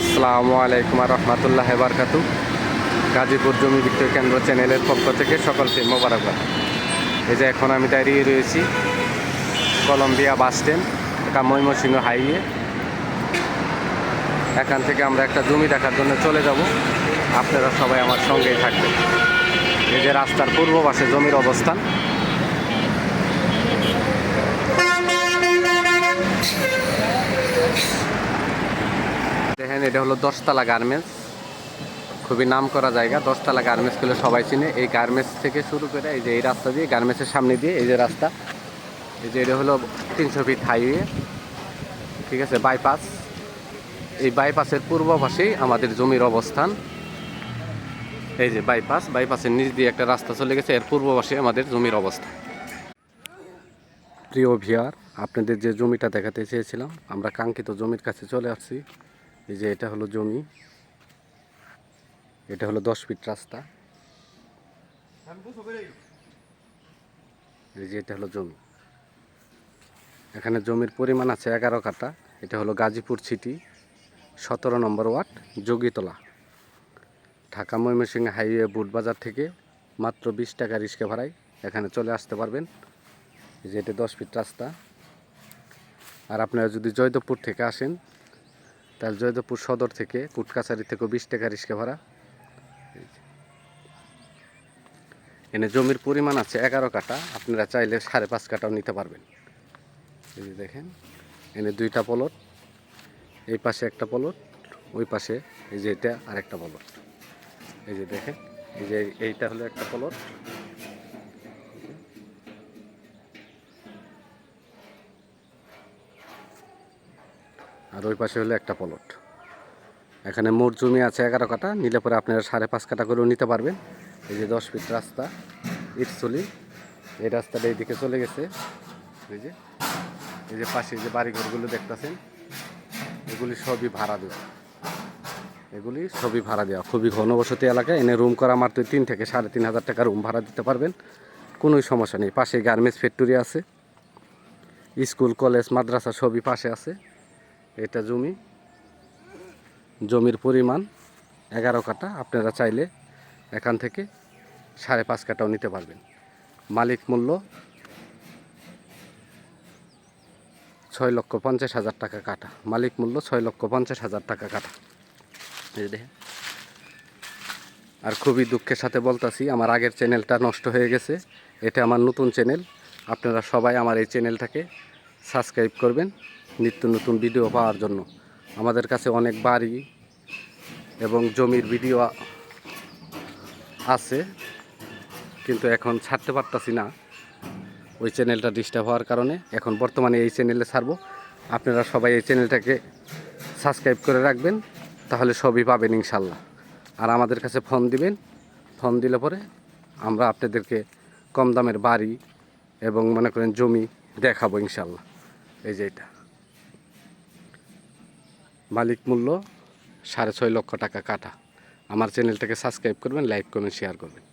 আসসালামু আলাইকুম রহমতুল্লাহ বারকাতু। গাজীপুর জমি বিক্রয় কেন্দ্র চ্যানেলের পক্ষ থেকে সকলকে মোবারকবাদ। এই যে এখন আমি দাঁড়িয়ে রয়েছি Columbia bus stand, Dhaka Mymensingh highway. এখান থেকে আমরা একটা জমি দেখার জন্য চলে যাব। আপনারা সবাই আমার সঙ্গেই থাকবেন। এই যে রাস্তার পূর্ব পাশে জমির অবস্থান দেখেন এটা হলো দশতলা গার্মেন্টস। খুবই নাম করা জায়গা, দশতলা গার্মেন্টসগুলো সবাই চিনে। এই গার্মেন্টস থেকে শুরু করে এই যে এই রাস্তা দিয়ে, গার্মেন্টসের সামনে দিয়ে এই যে রাস্তা, এই যে এটা হলো তিনশো ফিট হাইওয়ে, ঠিক আছে, বাইপাস। এই বাইপাসের পূর্ব পাশেই আমাদের জমির অবস্থান। এই যে বাইপাস, বাইপাসের নিচ দিয়ে একটা রাস্তা চলে গেছে, এর পূর্ব আমাদের জমির অবস্থান প্রিয় ভিয়ার আপনাদের যে জমিটা দেখাতে চেয়েছিলাম, আমরা কাঙ্ক্ষিত জমির কাছে চলে আসছি। এই যে এটা হলো জমি। এটা হলো দশ ফিট রাস্তা। এই যে এটা হলো জমি। এখানে জমির পরিমাণ আছে এগারো কাটা এটা হলো গাজীপুর সিটি, সতেরো নম্বর ওয়ার্ড, যোগীতলা। ঢাকা ময়মনসিংহ হাইওয়ে বুটবাজার থেকে মাত্র বিশ টাকা রিক্সা ভাড়ায় এখানে চলে আসতে পারবেন। যে এটা দশ ফিট রাস্তা। আর আপনারা যদি জয়দেবপুর থেকে আসেন তাহলে জয়দেবপুর সদর থেকে, কুটকাছারি থেকেও বিশ টাকা রিক্সা ভাড়া। এনে জমির পরিমাণ আছে এগারো কাটা আপনারা চাইলে সাড়ে পাঁচ কাটাও নিতে পারবেন। এই যে দেখেন এনে দুইটা পলট এই পাশে একটা পলট ওই পাশে এই যে এটা আর একটা পলট এই যে দেখেন, এই যে এইটা হলো একটা পলট আর ওই পাশে হলো একটা পলট এখানে মোট জমি আছে এগারো কাটা নিলে পরে আপনারা সাড়ে পাঁচ কাটা করেও নিতে পারবেন। এই যে দশ ফিট রাস্তা, ইটসলি, এই রাস্তাটা এইদিকে চলে গেছে। এই যে এই যে পাশে যে বাড়িঘরগুলো দেখতেছেন, এগুলি সবই ভাড়া দেওয়া। এগুলি সবই ভাড়া দেওয়া। খুবই ঘনবসতি এলাকা, এনে রুম করা মাত্র তিন থেকে সাড়ে তিন হাজার টাকা রুম ভাড়া দিতে পারবেন। কোনোই সমস্যা নেই। পাশে গার্মেন্টস ফ্যাক্টরি আছে। স্কুল, কলেজ, মাদ্রাসা সবই পাশে আছে। এটা জমি। জমির পরিমাণ এগারো কাটা আপনারা চাইলে এখান থেকে সাড়ে পাঁচ কাটাও নিতে পারবেন। মালিক মূল্য ছয় লক্ষ পঞ্চাশ হাজার টাকা কাটা মালিক মূল্য ছয় লক্ষ পঞ্চাশ হাজার টাকা কাটা আর খুবই দুঃখের সাথে বলতাছি, আমার আগের চ্যানেলটা নষ্ট হয়ে গেছে। এটা আমার নতুন চ্যানেল। আপনারা সবাই আমার এই চ্যানেলটাকে সাবস্ক্রাইব করবেন। নিত্য নতুন ভিডিও পাওয়ার জন্য। আমাদের কাছে অনেক বাড়ি এবং জমির ভিডিও আছে, কিন্তু এখন ছাড়তে পারতাছি না। ওই চ্যানেলটা ডিস্টার্ব হওয়ার কারণে এখন বর্তমানে এই চ্যানেলে ছাড়বো। আপনারা সবাই এই চ্যানেলটাকে সাবস্ক্রাইব করে রাখবেন, তাহলে সবই পাবেন ইনশাল্লাহ। আর আমাদের কাছে ফোন দিবেন ফোন দিলে পরে আমরা আপনাদেরকে কম দামের বাড়ি এবং মনে করেন জমি দেখাবো ইনশাল্লাহ। এই যে এটা। মালিক মূল্য সাড়ে ছয় লক্ষ টাকা কাটা। আমার চ্যানেলটাকে সাবস্ক্রাইব করবেন লাইক করবেন শেয়ার করবেন।